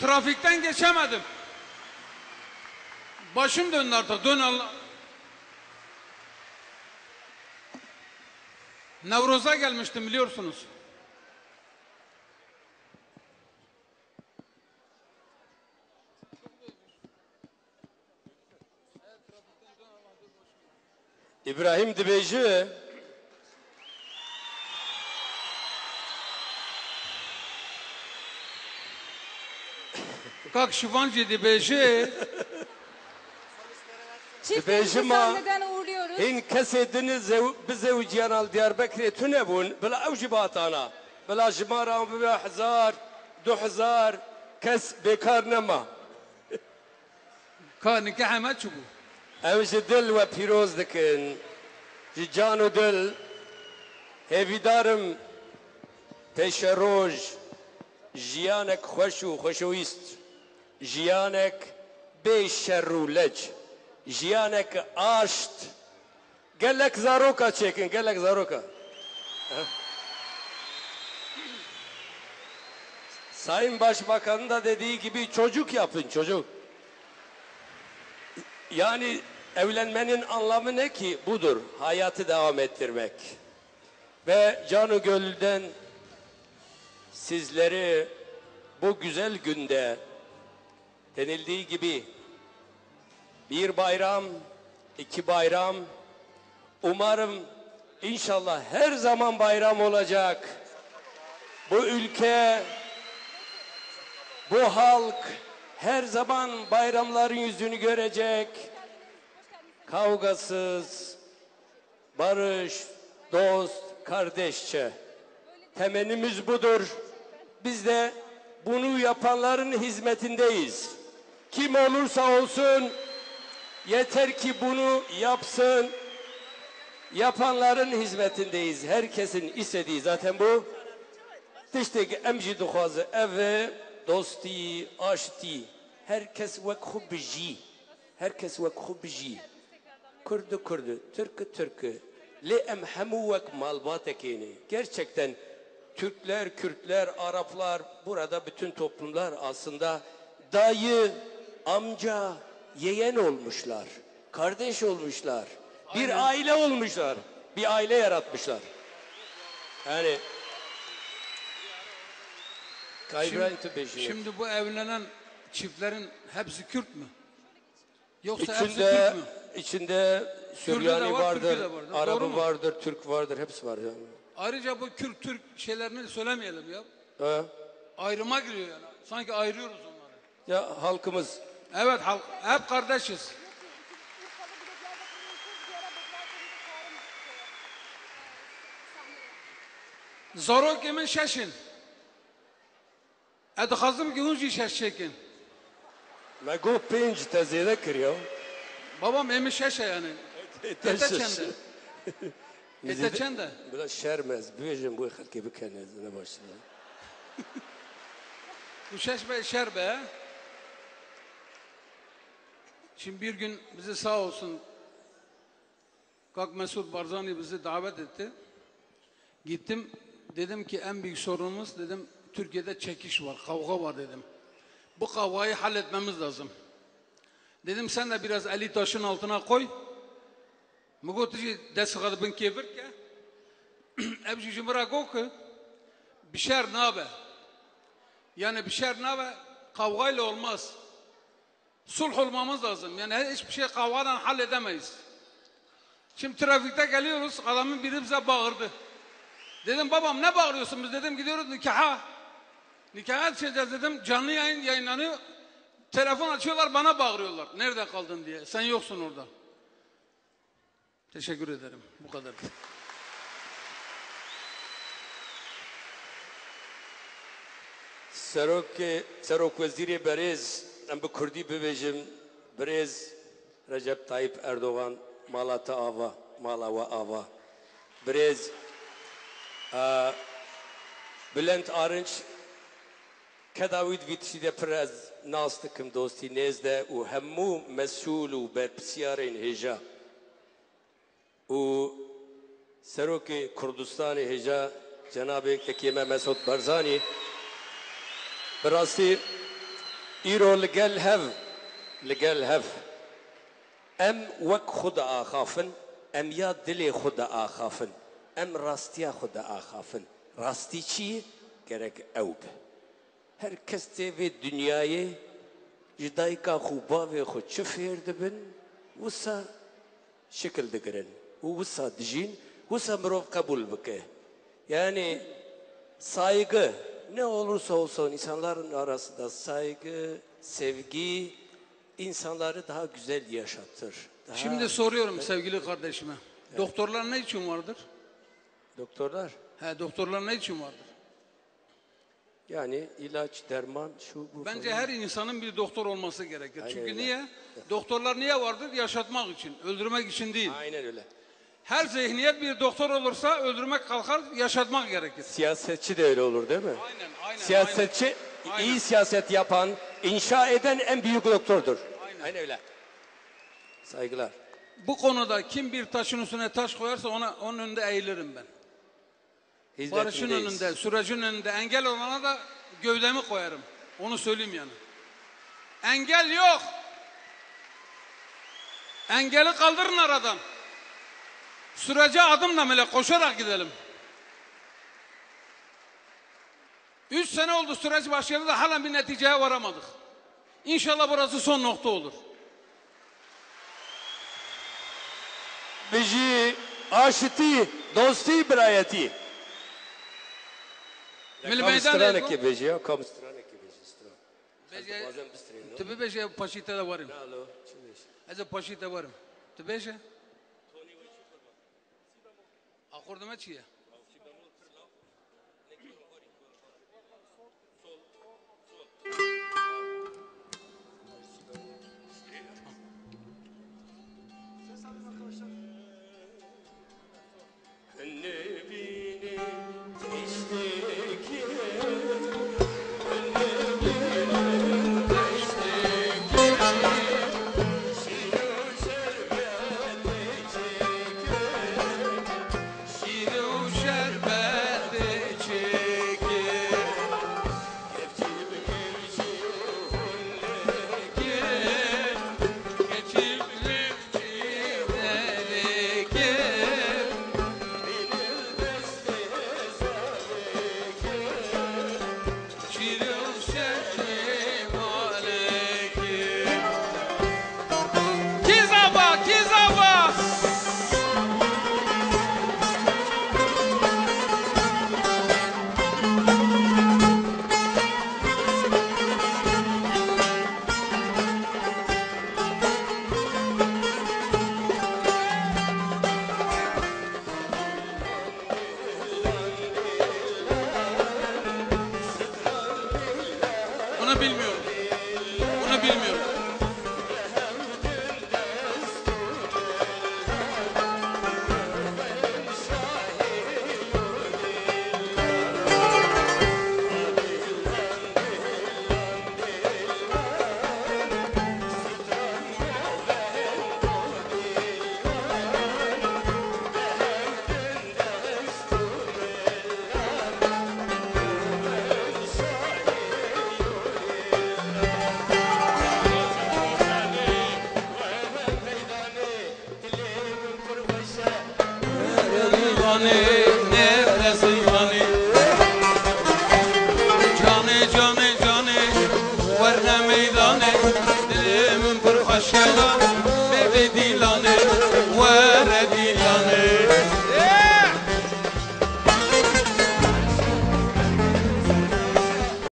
Trafikten geçemedim. Başım döndü artık. Dön Allah. Nevroz'a gelmiştim biliyorsunuz. İbrahim Dibeci kalk Şivancı dibeşi. Çiftimizi Bejima- sahneden uğurluyoruz. إن كسدن زو بزوجيان على ديار بكر تنبون بلا أوجبات أنا بلا جمارة بلا حزار دو حزار كس بكار نما Ka nikaha me çubû. أوج دل وبيروز دكن جان ودل هفي دارم پیش روج جیانک خوش و خوشویست şer û leç jiyanek aşt gelek zaroka çekin gelek zaroka Sayın Başbakan'ın da dediği gibi çocuk yapın çocuk. Yani evlenmenin anlamı ne ki? Budur. Hayatı devam ettirmek. Ve canı gönülden sizleri bu güzel günde denildiği gibi bir bayram, iki bayram, umarım inşallah her zaman bayram olacak. Bu ülke, bu halk her zaman bayramların yüzünü görecek. Kavgasız, barış, dost, kardeşçe. Temennimiz budur. Biz de bunu yapanların hizmetindeyiz. Kim olursa olsun yeter ki bunu yapsın. Yapanların hizmetindeyiz. Herkesin istediği zaten bu. Tiştek emji duhazı eve dosti, aşti. Herkes vek hubji. Herkes vek hubji. Kurdu kurdu, Türkü Türkü. Le em hemu vek malbatekini. Gerçekten Türkler, Kürtler, Araplar, burada bütün toplumlar aslında dayı, amca, yeğen olmuşlar. Kardeş olmuşlar. Bir aile olmuşlar. Bir aile yaratmışlar. Yani Tübeşi. Şimdi bu evlenen çiftlerin hepsi Kürt mü? Yoksa hepsi İçinde, Türk mü? içinde Süryani var, vardır, vardır. Arabı vardır, Türk vardır, hepsi var yani. Ayrıca bu Kürt Türk şeylerini söylemeyelim ya. Ha? Ayrıma giriyor yani. Sanki ayırıyoruz onları. Ya halkımız Evet hep kardeşiz. Zorok emin şeşin. Edxazım ki hunci şeş çekin. me got pênc te kiriyo. Babam emin şeşe yani. Ete çende. Ete çende. Bila şermez, bêjin bu xelkê bikene ne başına. Bu şeş be şer be. Şimdi bir gün bizi sağ olsun Kalk Mesut Barzani bizi davet etti. Gittim dedim ki en büyük sorunumuz dedim Türkiye'de çekiş var, kavga var dedim. Bu kavgayı halletmemiz lazım. Dedim sen de biraz eli taşın altına koy. Mugotici desgat bin kebir ke. Ebşi jimra go ki bişer nabe. Yani bişer nabe kavgayla olmaz. Sulh olmamız lazım. Yani hiçbir şey kavgadan halledemeyiz. Şimdi trafikte geliyoruz, adamın biri bize bağırdı. Dedim babam ne bağırıyorsun biz dedim gidiyoruz nikaha. Nikaha düşeceğiz dedim canlı yayın yayınlanıyor. Telefon açıyorlar bana bağırıyorlar. Nerede kaldın diye. Sen yoksun orada. Teşekkür ederim. Bu kadar. Serok Serok Vezîrê Berêz em bi Kurdî bibêjim Birêz Recep Tayyip Erdoğan mala ava mala we ava Birêz Bülent Arınç Kedawît vî tişî de pir ez nas dikim dostî nêz de û hemû mesûl û berpirsiyarên hêja û Serokê Kurdistanê hêja Cenabê Hekîme Mesut Barzanî ايرو لقال هف لقال هف. أم وك خد آخافن أم يا دلي خد آخافن أم راستيا خد آخافن. راستي چی گرک اوب هر کس تیوی دنیای جدای کا خوبا و خود چه دبن؟ وسا شکل دگرن. و وسا دجین وسا مروف قبول بکه. يعني یعنی سایگه ne olursa olsun insanların arasında saygı, sevgi insanları daha güzel yaşatır. Daha Şimdi soruyorum sevgili kardeşime. Doktorlar ne için vardır? doktorlar He, doktorlar ne için vardır? yani ilaç, derman, şu bu Bence falan. her insanın bir doktor olması gerekir. Aynen Çünkü öyle. niye? Doktorlar niye vardır? Yaşatmak için, öldürmek için değil. Aynen öyle. Her zihniyet bir doktor olursa öldürmek kalkar, yaşatmak gerekir. Siyasetçi de öyle olur değil mi? Aynen, aynen. Siyasetçi, Aynen. iyi siyaset yapan, inşa eden en büyük doktordur. Aynen, öyle. Saygılar. Bu konuda kim bir taşın üstüne taş koyarsa ona onun önünde eğilirim ben. Barışın önünde, sürecin önünde engel olana da gövdemi koyarım. Onu söyleyeyim yani. Engel yok. Engeli kaldırın aradan. Sürece adımla bile koşarak gidelim. Üç sene oldu süreç başladı da hala bir neticeye varamadık. İnşallah burası son nokta olur. Biji aşiti, dosti, birayeti. Mili Kam meydan eko. ki beji ya, kam strane ki beji strane. No? Tebe beje paşite de varım. Alo, çi beji? Ez paşite varım. Tebe beje? خوردمه چیه؟